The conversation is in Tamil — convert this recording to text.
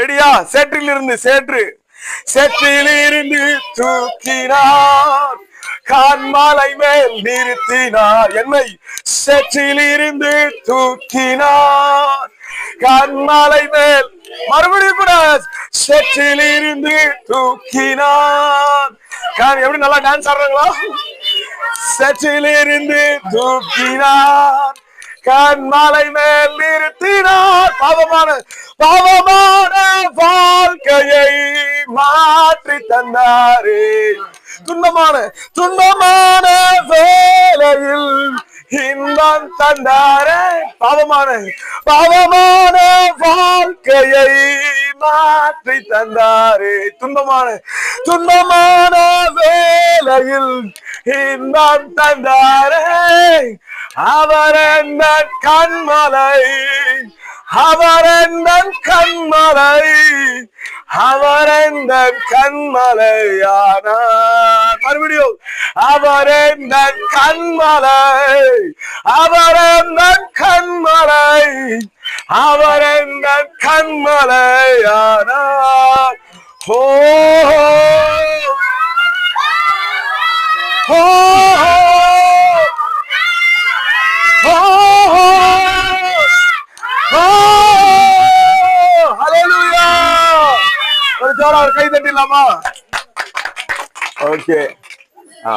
ரெடியா? சேற்றில் இருந்து சேற்று. சேற்றில் இருந்து தூக்கினார். கான்மாலை மேல் நிறுத்தினார். என்னை சேற்றில் இருந்து தூக்கினார். கான்மாலை மேல். மறுபடியும் கூட சேற்றில் இருந்து தூக்கினார். கான் எப்படி நல்லா டான்ஸ் ஆடுறாங்களா? சேற்றிலிருந்து தூக்கினார். கண் மலை மேல் நிறுத்தினார். பாவமான பாவமான வாழ்க்கையை மாற்றி தந்தாரே. துன்பமான துன்பமான வேலையில் இன்பம் தந்தாரே. பாவமான பாவமான வாழ்க்கையை மாற்றி தந்தாரே. துன்பமான துன்பமான வேலையில் இன்பம் தந்தாரே. அவர் என்ன கண்மலை அவர் என்ன கண்மலை அவர் என்ன கண்மலையானார். மறுபடியும் அவர் என்ன கண்மலை அவர் என்ன கண்மலை அவர் என்ன கண்மலையானார். ஓ ஓ ஓ ஜோரா கை தட்டிடலாமா? ஓகே ஆ.